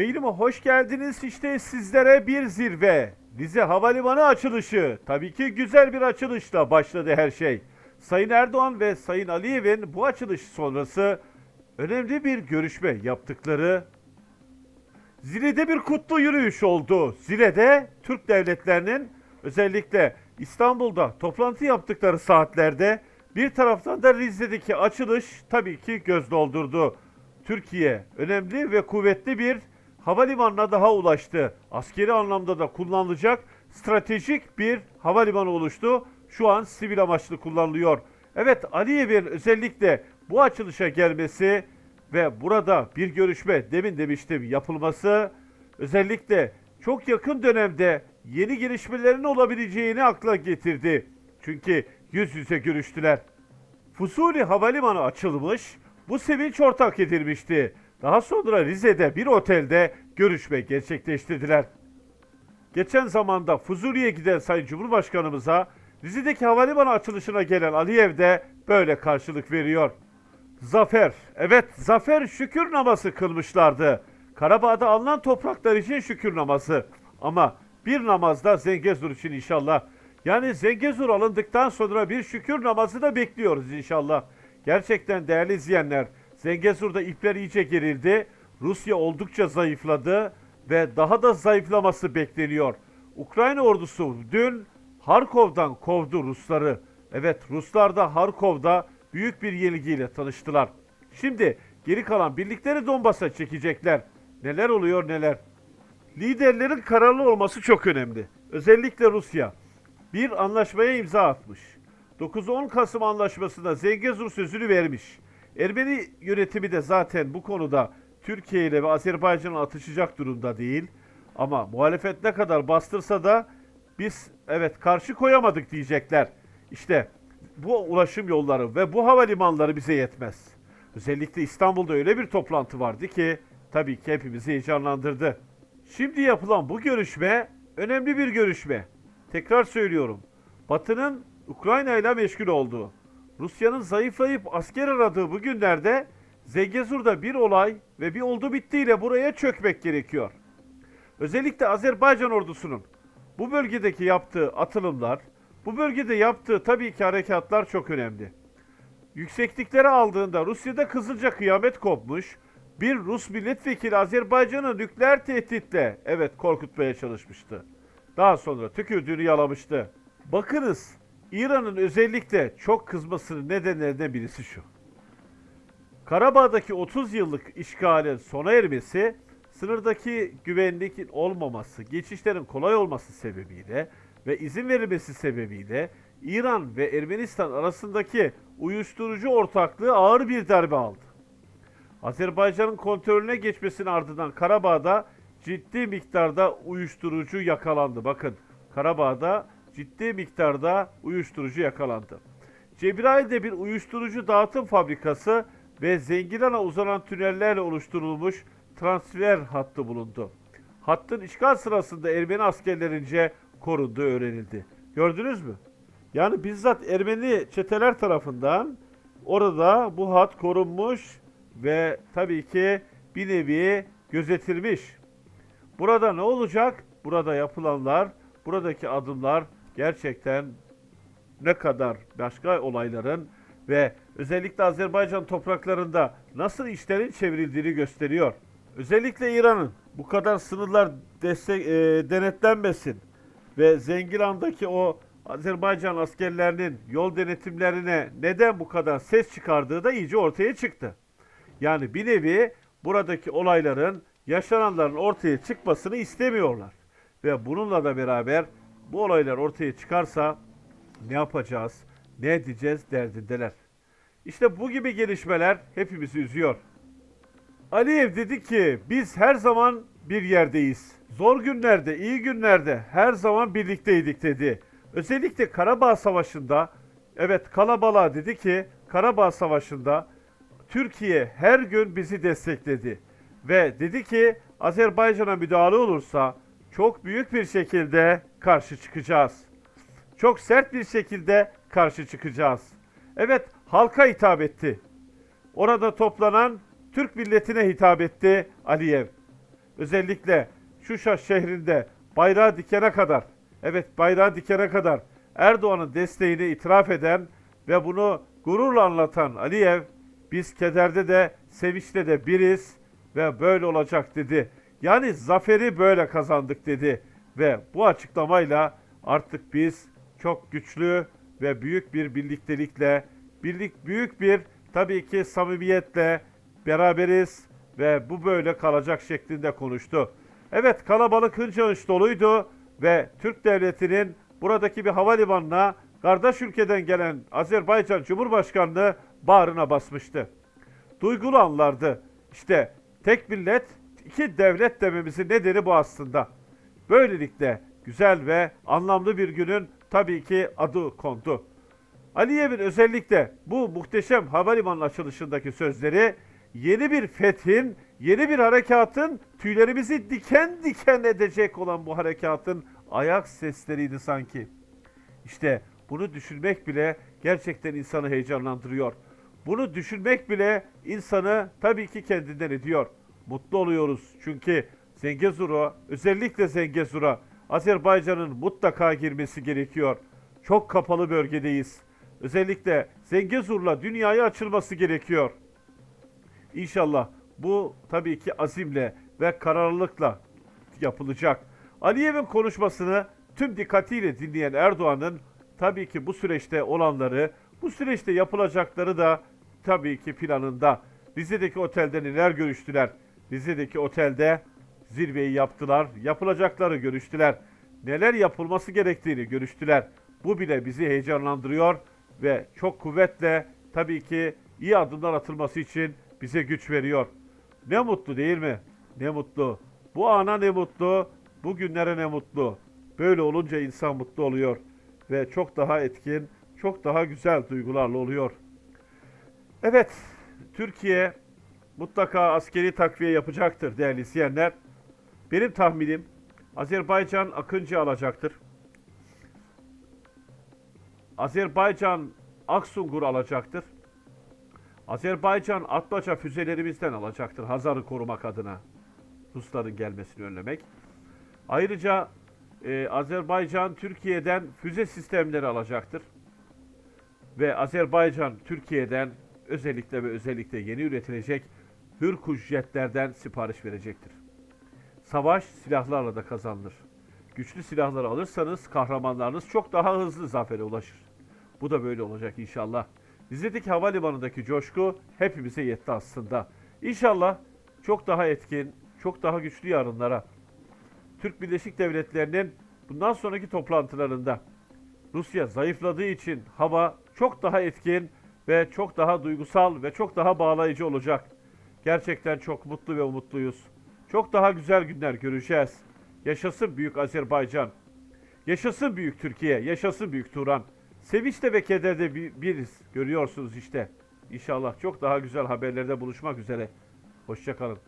Yayınıma hoş geldiniz. İşte sizlere bir zirve. Rize Havalimanı açılışı. Tabii ki güzel bir açılışla başladı her şey. Sayın Erdoğan ve Sayın Aliyev'in bu açılış sonrası önemli bir görüşme yaptıkları Zile'de bir kutlu yürüyüş oldu. Zile'de Türk devletlerinin özellikle İstanbul'da toplantı yaptıkları saatlerde bir taraftan da Rize'deki açılış tabii ki göz doldurdu. Türkiye önemli ve kuvvetli bir havalimanına daha ulaştı. Askeri anlamda da kullanılacak stratejik bir havalimanı oluştu. Şu an sivil amaçlı kullanılıyor. Evet Aliyev'in özellikle bu açılışa gelmesi ve burada bir görüşme demin demiştim yapılması özellikle çok yakın dönemde yeni gelişmelerin olabileceğini akla getirdi. Çünkü yüz yüze görüştüler. Fuzuli Havalimanı açılmış, bu sevinç ortak edilmişti. Daha sonra Rize'de bir otelde görüşme gerçekleştirdiler. Geçen zamanda Fuzuli'ye giden Sayın Cumhurbaşkanımıza Rize'deki havalimanı açılışına gelen Aliyev de böyle karşılık veriyor. Zafer, evet zafer şükür namazı kılmışlardı. Karabağ'da alınan topraklar için şükür namazı. Ama bir namazda Zengezur için inşallah. Yani Zengezur alındıktan sonra bir şükür namazı da bekliyoruz inşallah. Gerçekten değerli izleyenler, Zengezur'da ipler iyice gerildi. Rusya oldukça zayıfladı ve daha da zayıflaması bekleniyor. Ukrayna ordusu dün Harkov'dan kovdu Rusları. Evet Ruslar da Harkov'da büyük bir yenilgiyle tanıştılar. Şimdi geri kalan birlikleri Donbas'a çekecekler. Neler oluyor neler. Liderlerin kararlı olması çok önemli. Özellikle Rusya bir anlaşmaya imza atmış. 9-10 Kasım anlaşmasında Zengezur sözünü vermiş. Ermeni yönetimi de zaten bu konuda Türkiye ile ve Azerbaycan'a atışacak durumda değil. Ama muhalefet ne kadar bastırsa da biz evet karşı koyamadık diyecekler. İşte bu ulaşım yolları ve bu havalimanları bize yetmez. Özellikle İstanbul'da öyle bir toplantı vardı ki tabii ki hepimizi heyecanlandırdı. Şimdi yapılan bu görüşme önemli bir görüşme. Tekrar söylüyorum. Batı'nın Ukrayna ile meşgul olduğu, Rusya'nın zayıflayıp asker aradığı bu günlerde Zengezur'da bir olay ve bir oldu bittiyle buraya çökmek gerekiyor. Özellikle Azerbaycan ordusunun bu bölgedeki yaptığı atılımlar, bu bölgede yaptığı tabii ki harekatlar çok önemli. Yüksekliklere aldığında Rusya'da kızılca kıyamet kopmuş. Bir Rus milletvekili Azerbaycan'ı nükleer tehditle evet korkutmaya çalışmıştı. Daha sonra tükürdüğünü yalamıştı. Bakınız İran'ın özellikle çok kızmasının nedenlerinden birisi şu. Karabağ'daki 30 yıllık işgalin sona ermesi, sınırdaki güvenlikin olmaması, geçişlerin kolay olması sebebiyle ve izin verilmesi sebebiyle İran ve Ermenistan arasındaki uyuşturucu ortaklığı ağır bir darbe aldı. Azerbaycan'ın kontrolüne geçmesinin ardından Karabağ'da ciddi miktarda uyuşturucu yakalandı. Bakın Karabağ'da ciddi miktarda uyuşturucu yakalandı. Cebrail'de bir uyuşturucu dağıtım fabrikası ve Zengilan'a uzanan tünellerle oluşturulmuş transfer hattı bulundu. Hattın işgal sırasında Ermeni askerlerince korunduğu öğrenildi. Gördünüz mü? Yani bizzat Ermeni çeteler tarafından orada bu hat korunmuş ve tabii ki bir nevi gözetilmiş. Burada ne olacak? Burada yapılanlar, buradaki adımlar gerçekten ne kadar başka olayların ve özellikle Azerbaycan topraklarında nasıl işlerin çevrildiğini gösteriyor. Özellikle İran'ın bu kadar sınırlar destek, e, denetlenmesin ve Zengilan'daki o Azerbaycan askerlerinin yol denetimlerine neden bu kadar ses çıkardığı da iyice ortaya çıktı. Yani bir nevi buradaki olayların, yaşananların ortaya çıkmasını istemiyorlar. Ve bununla da beraber bu olaylar ortaya çıkarsa ne yapacağız, ne edeceğiz derdindeler. İşte bu gibi gelişmeler hepimizi üzüyor. Aliyev dedi ki biz her zaman bir yerdeyiz. Zor günlerde, iyi günlerde her zaman birlikteydik dedi. Özellikle Karabağ Savaşı'nda evet Kalabalığa dedi ki Karabağ Savaşı'nda Türkiye her gün bizi destekledi ve dedi ki Azerbaycan'a müdahale olursa çok büyük bir şekilde karşı çıkacağız. Çok sert bir şekilde karşı çıkacağız. Evet halka hitap etti. Orada toplanan Türk milletine hitap etti Aliyev. özellikle Şuşa şehrinde bayrağı dikene kadar, evet bayrağı dikene kadar Erdoğan'ın desteğini itiraf eden ve bunu gururla anlatan Aliyev, biz kederde de sevinçte de biriz ve böyle olacak dedi. Yani zaferi böyle kazandık dedi ve bu açıklamayla artık biz çok güçlü ve büyük bir birliktelikle, birlik büyük bir tabii ki samimiyetle beraberiz ve bu böyle kalacak şeklinde konuştu. Evet kalabalık hınç doluydu ve Türk devletinin buradaki bir havalimanına kardeş ülkeden gelen Azerbaycan Cumhurbaşkanlığı bağrına basmıştı. Duygulu anlardı. İşte tek millet, iki devlet dememizin nedeni bu aslında. Böylelikle güzel ve anlamlı bir günün tabii ki adı kondu. Aliyev'in özellikle bu muhteşem havalimanı açılışındaki sözleri yeni bir fethin, yeni bir harekatın tüylerimizi diken diken edecek olan bu harekatın ayak sesleriydi sanki. İşte bunu düşünmek bile gerçekten insanı heyecanlandırıyor. Bunu düşünmek bile insanı tabii ki kendinden ediyor. Mutlu oluyoruz çünkü Zengezur'a, özellikle Zengezur'a Azerbaycan'ın mutlaka girmesi gerekiyor. Çok kapalı bölgedeyiz. Özellikle Zengezur'la dünyaya açılması gerekiyor. İnşallah bu tabii ki azimle ve kararlılıkla yapılacak. Aliyev'in konuşmasını tüm dikkatiyle dinleyen Erdoğan'ın tabii ki bu süreçte olanları, bu süreçte yapılacakları da tabii ki planında. Rize'deki otelde neler görüştüler? Rize'deki otelde zirveyi yaptılar, yapılacakları görüştüler. Neler yapılması gerektiğini görüştüler. Bu bile bizi heyecanlandırıyor ve çok kuvvetle tabii ki iyi adımlar atılması için bize güç veriyor. Ne mutlu değil mi? Ne mutlu. Bu ana ne mutlu, bu günlere ne mutlu. Böyle olunca insan mutlu oluyor ve çok daha etkin, çok daha güzel duygularla oluyor. Evet, Türkiye mutlaka askeri takviye yapacaktır değerli izleyenler. Benim tahminim Azerbaycan Akıncı alacaktır. Azerbaycan Aksungur alacaktır. Azerbaycan Atmaca füzelerimizden alacaktır Hazar'ı korumak adına. Rusların gelmesini önlemek. Ayrıca e, Azerbaycan Türkiye'den füze sistemleri alacaktır. Ve Azerbaycan Türkiye'den özellikle ve özellikle yeni üretilecek Hürkuş jetlerden sipariş verecektir. Savaş silahlarla da kazanılır. Güçlü silahları alırsanız kahramanlarınız çok daha hızlı zafere ulaşır. Bu da böyle olacak inşallah. Rize'deki havalimanındaki coşku hepimize yetti aslında. İnşallah çok daha etkin, çok daha güçlü yarınlara Türk Birleşik Devletleri'nin bundan sonraki toplantılarında Rusya zayıfladığı için hava çok daha etkin ve çok daha duygusal ve çok daha bağlayıcı olacak. Gerçekten çok mutlu ve umutluyuz. Çok daha güzel günler göreceğiz. Yaşasın Büyük Azerbaycan. Yaşasın Büyük Türkiye. Yaşasın Büyük Turan. Sevinçte ve kederde bir- biriz. Görüyorsunuz işte. İnşallah çok daha güzel haberlerde buluşmak üzere. Hoşçakalın.